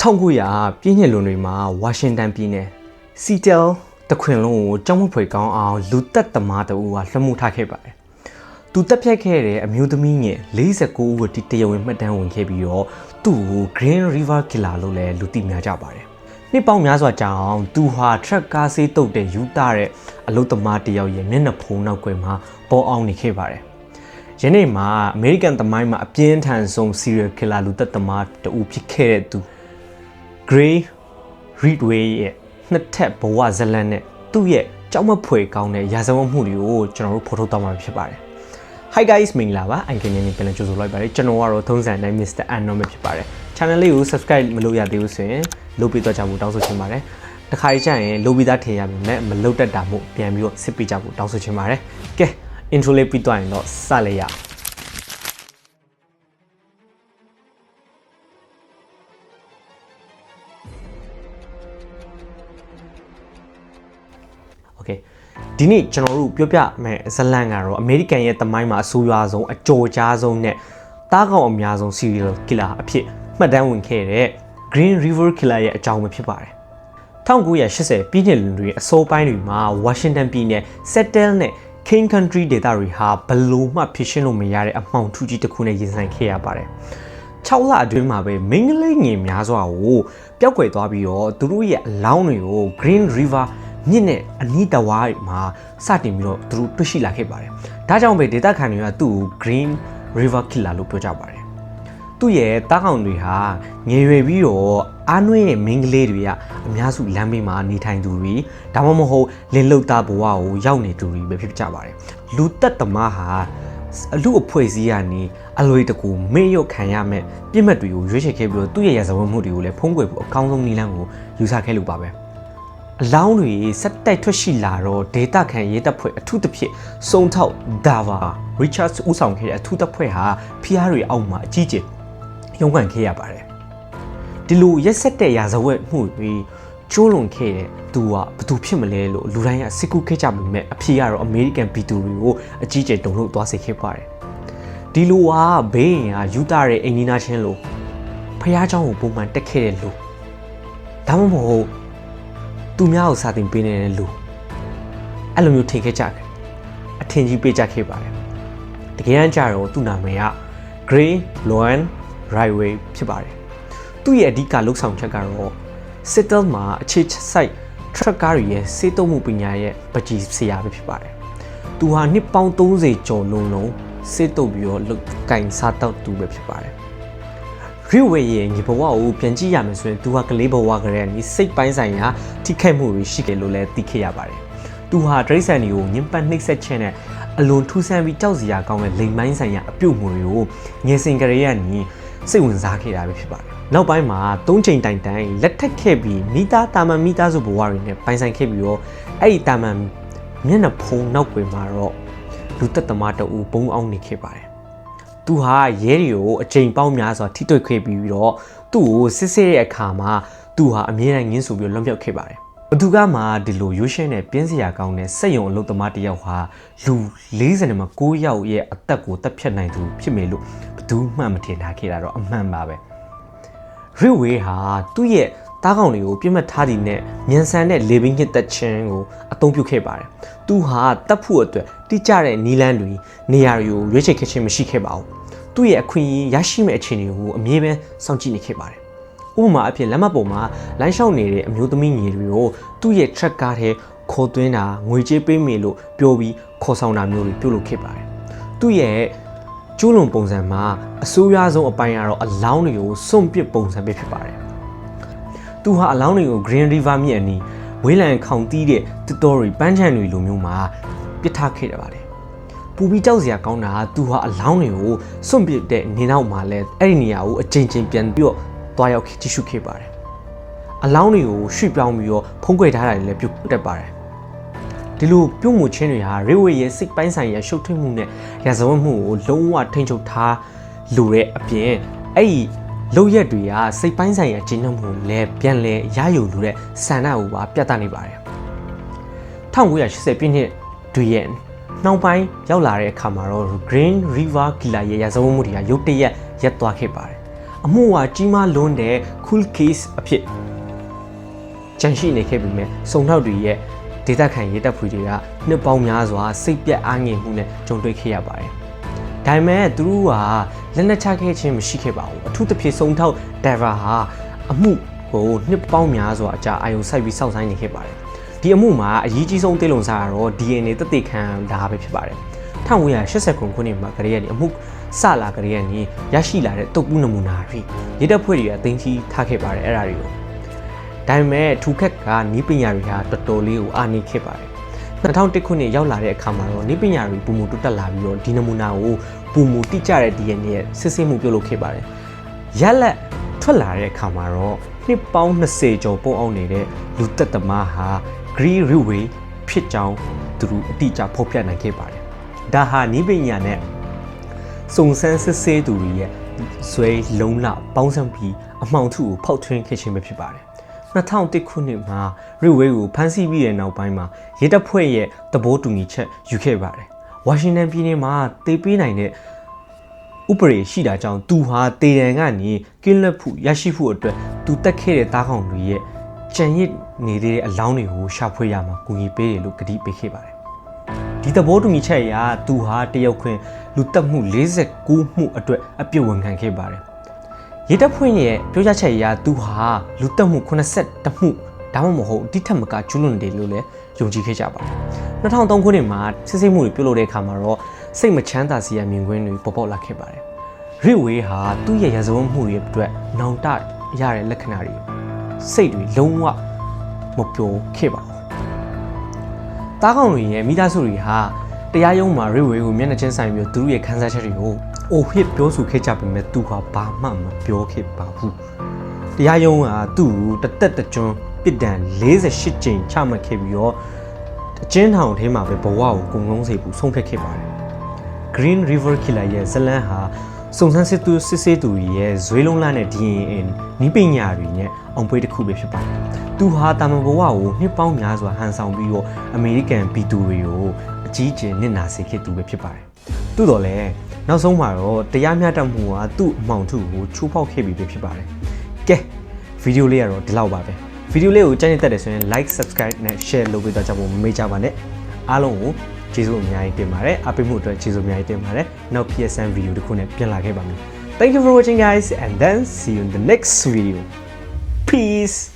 1900ပြည့်နှစ်လွန်တွေမှာဝါရှင်တန်ပြည်နယ်စီတယ်တခွင်လုံးကိုကြောက်မဖွယ်ကောင်းအောင်လူသက်သမားတအူကလွှမ်းမိုးထားခဲ့ပါတယ်။သူတက်ဖြတ်ခဲ့တဲ့အမျိုးသမီးငယ်49ဦးကိုဒီတရားဝင်မှတ်တမ်းဝင်ခဲ့ပြီးတော့သူ့ကို Green River Killer လို့လည်းလူသိများကြပါတယ်။နှစ်ပေါင်းများစွာကြာအောင်သူဟာထရက်ကားဆေးတုပ်တဲ့ယူတာတဲ့အလုသမားတယောက်ရဲ့မျက်နှာဖုံးနောက်ကွယ်မှာပေါ်အောင်နေခဲ့ပါတယ်။ယနေ့မှာအမေရိကန်သမိုင်းမှာအပြင်းထန်ဆုံး serial killer လူသက်သမားတအူဖြစ်ခဲ့တဲ့သူ Gray Ridway ရဲ့နှစ်ထပ်ဘဝဇလန်နဲ့သူ့ရဲ့ကြောက်မဖွယ်ကောင်းတဲ့ရာဇဝတ်မှုတွေကိုကျွန်တော်တို့ဖော်ထုတ်သွားမှာဖြစ်ပါတယ်။ Hi guys မင်္ဂလာပါ။ IK နေနေပြန်လည်ကြိုဆိုလိုက်ပါတယ်။ကျွန်တော်ကတော့သုံးစံတိုင်း Mr. Unknown ပဲဖြစ်ပါတယ်။ Channel လေးကို subscribe မလုပ်ရသေးဘူးဆိုရင်လုပ်ပေးတော့ကြဖို့တောင်းဆိုချင်ပါတယ်။တစ်ခါကြရင်လုပ်ပြီးသားထင်ရပေမဲ့မလုပ်တတ်တာမို့ပြန်ပြီးတော့စစ်ပေးကြဖို့တောင်းဆိုချင်ပါတယ်။ကဲ intro လေးပြီးတော့ရင်တော့စလိုက်ရအောင်။ Okay ဒီနေ့ကျွန်တော်တို့ပြောပြမယ်ဇလန်ကတော့အမေရိကန်ရဲ့တမိုင်းမှာအဆိုးရွားဆုံးအကြော်ကြားဆုံးနဲ့တားကောင်အများဆုံး serial killer အဖြစ်မှတ်တမ်းဝင်ခဲ့တဲ့ Green River Killer ရဲ့အကြောင်းပဲဖြစ်ပါတယ်1980ပြည်နှစ်လွန်တွေအစိုးပိုင်းတွေမှာဝါရှင်တန်ပြည်နယ် Settle နဲ့ King Country ဒေသတွေဟာဘလို့မှဖြစ်ရှင်းလို့မရတဲ့အမှောင်ထုကြီးတစ်ခုနဲ့ရင်ဆိုင်ခဲ့ရပါတယ်6လအတွင်းမှာပဲမင်းကလေးငယ်များစွာကိုပျောက်ကွယ်သွားပြီးတော့သူတို့ရဲ့အလောင်းတွေကို Green River မြစ်နဲ့အနီးတဝိုင်းမှာစတင်ပြီးတော့သူတို့တွေ့ရှိလာခဲ့ပါတယ်။ဒါကြောင့်ပဲဒေသခံတွေကသူ့ကို Green River Killer လို့ပြောကြပါတယ်။သူ့ရဲ့တားကောင်တွေဟာငယ်ရွယ်ပြီးတော့အားနွေးရဲ့မင်းကလေးတွေကအများစုလမ်းဘေးမှာနေထိုင်သူတွေဒါမှမဟုတ်လင်လုတ်သားဘဝကိုရောက်နေသူတွေပဲဖြစ်ကြပါတယ်။လူသက်သမားဟာအလူအဖွဲ့အစည်းကနေအလွေတကူမေ့ရုပ်ခံရမဲ့ပြစ်မှတ်တွေကိုရွေးချယ်ခဲ့ပြီးတော့သူ့ရဲ့ရာဇဝတ်မှုတွေကိုလည်းဖုံးကွယ်ဖို့အကောင်းဆုံးနည်းလမ်းကိုယူဆခဲ့လို့ပါပဲ။ အလောင်းတွေစက်တိုက်ထွက်ရှိလာတော့ဒေတာခန်ရေးတပ်ဖွဲ့အထူးသဖြင့်စုံထောက်ဒါဗာရစ်ချတ်ဦးဆောင်ခဲ့တဲ့အထူးတပ်ဖွဲ့ဟာဖီးယားတွေအောက်မှာအကြီးကျယ်ရုန်းကန်ခဲ့ရပါတယ်ဒီလိုရက်ဆက်တဲ့ရာဇဝတ်မှုတွေကျိုးလွန်ခဲ့တဲ့သူကဘသူဖြစ်မလဲလို့လူတိုင်းကစစ်ကူခဲ့ကြပေမဲ့အဖေကတော့အမေရိကန်ပြည်သူတွေကိုအကြီးကျယ်တုံ့လို့သွားစေခဲ့ပါတယ်ဒီလိုဟာဘေးရင်ကယူတာရဲ့အိမ်နီးနားချင်းလို့ဖះเจ้าကိုပုံမှန်တက်ခဲ့တဲ့လူဒါမှမဟုတ် သူများကိုစာတင်ပေးနေတဲ့လူအဲ့လိုမျိုးထင်ခဲ့ကြတယ်အထင်ကြီးပေးကြခဲ့ပါတယ်တကယ်တမ်းကျတော့သူ့နာမည်က Gray Loan Rightway ဖြစ်ပါတယ်သူ့ရဲ့အဓိကလှုပ်ဆောင်ချက်ကတော့ Settle မှာအခြေစိုက် truck ကားတွေရဲ့စေးတုံးမှုပညာရဲ့ပကြီးဆရာပဲဖြစ်ပါတယ်သူဟာနှစ်ပေါင်း30ကျော်လုံးလုံးစေးတုပ်ပြီးတော့လုတ်ကင်စားတော့သူပဲဖြစ်ပါတယ် ရီဝေရဲ့ညီဘဝကိုပြန်ကြည့်ရမယ်ဆိုရင်သူဟာကလေးဘဝကလေးကနေစိတ်ပိုင်းဆိုင်ရာထိခိုက်မှုတွေရှိတယ်လို့လည်းသိခဲ့ရပါတယ်။သူဟာဒရိတ်ဆန်တွေကိုညှဉ်းပန်းနှိပ်စက်ခြင်းနဲ့အလွန်ထူးဆန်းပြီးကြောက်စရာကောင်းတဲ့လိမ်မိုင်းဆိုင်ရာအပြုတ်မှုတွေကိုငယ်စဉ်ကလေးကနေစိတ်ဝင်စားခဲ့တာပဲဖြစ်ပါတယ်။နောက်ပိုင်းမှာသုံးချိန်တိုင်တိုင်လက်ထက်ခဲ့ပြီးမိသားတာမန်မိသားစုဘဝတွေနဲ့ပိုင်ဆိုင်ခဲ့ပြီးတော့အဲ့ဒီတာမန်မျက်နှာဖုံးနောက်ွယ်မှာတော့လူသက်သမားတအူဘုံအောင်နေခဲ့ပါတယ်။ သူဟာရဲတွေကိုအချိန်ပေါင်းများစွာထိတွေ့ခဲ့ပြီးတော့သူ့ကိုစစ်ဆေးတဲ့အခါမှာသူဟာအမြဲတမ်းငင်းဆိုပြီးလွန်မြောက်ခဲ့ပါတယ်။ဘသူကမှဒီလိုရွှေရှင်းတဲ့ပြင်းစရာကောင်းတဲ့စက်ယုံအလုပ်သမားတစ်ယောက်ဟာလူ40မှာ9ယောက်ရဲ့အသက်ကိုတက်ဖြတ်နိုင်သူဖြစ်မယ်လို့ဘသူမှမထင်ထားခဲ့တာတော့အမှန်ပါပဲ။ Ridway ဟာသူ့ရဲ့တားကောင်တွေကိုပြစ်မှတ်ထားသည်နဲ့မြန်ဆန်တဲ့လေဘင်းညစ်သက်ခြင်းကိုအသုံးပြုခဲ့ပါတယ်။သူဟာတပ်ဖို့အတွက်တိကျတဲ့နီလန်းတွေနေရာတွေကိုရွေးချယ်ခဲ့ခြင်းမရှိခဲ့ပါဘူး။ သူ့ရဲ့အခွင့်အရေးရရှိမဲ့အခြေအနေကိုအမြဲတမ်းစောင့်ကြည့်နေခဲ့ပါတယ်။ဥပမာအဖြစ်လက်မှတ်ပေါ်မှာလိုင်းလျှောက်နေတဲ့အမျိုးသမီးငယ်တွေကိုသူ့ရဲ့ track ကားထဲခေါ်သွင်းတာငွေကြေးပေးမယ်လို့ပြောပြီးခေါ်ဆောင်တာမျိုးတွေပြုလုပ်ခဲ့ပါတယ်။သူ့ရဲ့ကျိုးလွန်ပုံစံမှာအဆိုးရွားဆုံးအပိုင်းကတော့အလောင်းတွေကိုစွန့်ပစ်ပုံစံပဲဖြစ်ပါတယ်။သူဟာအလောင်းတွေကို Green River မြစ်အနီးဝေးလံခေါင်တီးတဲ့ tutorial ပန်းချံတွေလိုမျိုးမှာပစ်ထားခဲ့တယ်ပါတယ်။ ပူပြီးကြောက်စရာကောင်းတာကသူဟာအလောင်းတွေကိုစွန့်ပစ်တဲ့နေနောက်မှာလဲအဲ့ဒီနေရာကိုအချိန်ချင်းပြန်ပြီးတော့တွားရောက်ကြည့်ရှုခဲ့ပါတယ်။အလောင်းတွေကိုရွှေ့ပြောင်းပြီးတော့ဖုံးကွယ်ထားတာတွေလည်းပြုတ်တက်ပါတယ်။ဒီလိုပြုတ်မှုချင်းတွေဟာရေဝေရဲ့စိတ်ပိုင်းဆိုင်ရာရှုပ်ထွေးမှုနဲ့ရာဇဝတ်မှုကိုလုံးဝထိန်းချုပ်ထားလိုတဲ့အပြင်အဲ့ဒီလောက်ရက်တွေကစိတ်ပိုင်းဆိုင်ရာကျဉ်းနှံမှုလည်းပြန်လဲရယူလိုတဲ့ဆန္ဒကိုပါပြသနေပါတယ်1980ပြည့်နှစ်တွေရဲ့ နောက်ပိုင်းရောက်လာတဲ့အခါမှာတော့ Green River Killer ရဲ့ရာဇဝတ်မှုတွေကရုတ်တရက်ရက်သွားခဲ့ပါတယ်အအမှုဟာကြီးမားလွန်းတဲ့ cool case အဖြစ်ကြန့်ရှိနေခဲ့ပြီမဲ့စုံထောက်တွေရဲ့ဒေတာခံရေးတပ်ဖွဲ့တွေကနှစ်ပေါင်းများစွာစိတ်ပြက်အားငယ်မှုနဲ့ကြုံတွေ့ခဲ့ရပါတယ်။ဒါပေမဲ့သူတို့ကလက်နက်ချခဲ့ခြင်းမရှိခဲ့ပါဘူး။အထူးသဖြင့်စုံထောက်ဒိုင်ဗာဟာအမှုကိုနှစ်ပေါင်းများစွာအကြာအာရုံစိုက်ပြီးစောင့်ဆိုင်နေခဲ့ပါတယ်။ ဒီအမှုမှာအရေးကြီးဆုံးသိလုံစားကတော့ DNA သက်သေခံတာပဲဖြစ်ပါတယ်။1980ခုနှစ်မှာကလေးကနေအမှုစလာကလေးကနေရရှိလာတဲ့တုပ်ပူးနမူနာတွေရေတပ်ဖွဲ့တွေကအသိမ်းကြီးထားခဲ့ပါတယ်အဲ့ဒါတွေကိုဒါပေမဲ့ထူခက်ကနီးပညာတွေဟာတော်တော်လေးကိုအားနည်းခဲ့ပါတယ်2001ခုနှစ်ရောက်လာတဲ့အခါမှာတော့နီးပညာတွေပုံမူတိုးတက်လာပြီးတော့ဒီနမူနာကိုပုံမူတိကျတဲ့ DNA ရဲ့စစ်ဆေးမှုပြုလုပ်ခဲ့ပါတယ်ရက်လက် ထွက်လာတဲ့အခါမှာတော့နှစ်ပေါင်း20ကျော်ပုံအောင်နေတဲ့လူသက်သမားဟာ Green River ဖြစ်ကြောင်းသူတို့အတိအကျဖော်ပြနိုင်ခဲ့ပါတယ်ဒါဟာနီးပညာနဲ့စုံစမ်းစစ်ဆေးသူတွေရဲ့ဇွဲလုံးလပေါင်းစပ်ပြီးအမှောင်ထုကိုဖောက်ထွင်းခဲ့ခြင်းပဲဖြစ်ပါတယ်2001ခုနှစ်မှာရီဝေးကိုဖမ်းဆီးပြီးတဲ့နောက်ပိုင်းမှာရဲတပ်ဖွဲ့ရဲ့သဘောတူညီချက်ယူခဲ့ပါတယ်။ဝါရှင်တန်ပြည်နယ်မှာတေးပေးနိုင်တဲ့ ဥပဒေရှိတာကြောင့်သူဟာတေတံကနေကင်းလက်ဖို့ရရှိဖို့အတွက်သူတက်ခဲ့တဲ့သားကောင်တွေရဲ့ကြံရစ်နေတဲ့အလောင်းတွေကိုရှာဖွေရမှာကူညီပေးတယ်လို့ကတိပေးခဲ့ပါတယ်။ဒီသဘောတူညီချက်အရသူဟာတယောက်ခွင်လူတက်မှု49မှုအတွက်အပြစ်ဝန်ခံခဲ့ပါတယ်။ရေတပ်ဖွဲ့ရဲ့ပြောကြားချက်အရသူဟာလူတက်မှု82မှုဒါမှမဟုတ်တိထက်မကကျူးလွန်တယ်လို့လည်းယုံကြည်ခဲ့ကြပါတယ်2003ခုနှစ်မှာစစ်ဆေးမှုတွေပြုလုပ်တဲ့အခါမှာတော့ စိတ်မချမ်းသာစရာမြင်ကွင်းတွေပေါ်ပေါက်လာခဲ့ပါတယ်ရစ်ဝေးဟာသူ့ရဲ့ရဇဝတ်မှုတွေအတွက်နောင်တရတဲ့လက္ခဏာတွေစိတ်တွေလုံးဝမပျော်ခဲ့ပါဘူးတားကောင်တွေရဲ့မိသားစုတွေဟာတရားရုံးမှာရစ်ဝေးကိုမျက်နှာချင်းဆိုင်ပြီးသူတို့ရဲ့ခန်းစားချက်တွေကိုအိုဟစ်ပြောဆိုခဲ့ကြပေမဲ့သူဟာဘာမှမပြောခဲ့ပါဘူးတရားရုံးကသူ့ကိုတသက်တကြွပြစ်ဒဏ်48ကြိမ်ချမှတ်ခဲ့ပြီးတော့အကျဉ်းထောင်ထဲမှာပဲဘဝကိုကုံလုံးစေဖို့ဆုံးဖြတ်ခဲ့ပါတယ် Green River Killer ရဲ့ဇလန်းဟာစုံစမ်းစစ်သူစစ်ဆေးသူတွေရဲ့ဇွေးလုံးလာတဲ့ DNA နီးပညာတွေနဲ့အောင်ပွဲတစ်ခုပဲဖြစ်ပါတယ်။သူဟာတာမန်ဘဝကိုနှစ်ပေါင်းများစွာဟန်ဆောင်ပြီးတော့အမေရိကန်ပြည်သူတွေကိုအကြီးကျယ်နစ်နာစေခဲ့သူပဲဖြစ်ပါတယ်။သို့တော်လည်းနောက်ဆုံးမှာတော့တရားမျှတမှုကသူ့အမှောင်ထုကိုချိုးဖောက်ခဲ့ပြီပဲဖြစ်ပါတယ်။ကဲဗီဒီယိုလေးကတော့ဒီလောက်ပါပဲ။ဗီဒီယိုလေးကိုကြိုက်နေတဲ့တယ်ဆိုရင် like subscribe နဲ့ share လုပ်ပေးတော့ကြဖို့မမေ့ကြပါနဲ့။အားလုံးကို ကျေးဇူးအများကြီးတင်ပါတယ်။အပိမှုအတွက်ကျေးဇူးအများကြီးတင်ပါတယ်။နောက် PSN ဗီဒီယိုတစ်ခုနဲ့ပြန်လာခဲ့ပါမယ်။ Thank you for watching guys and then see you in the next video. Peace.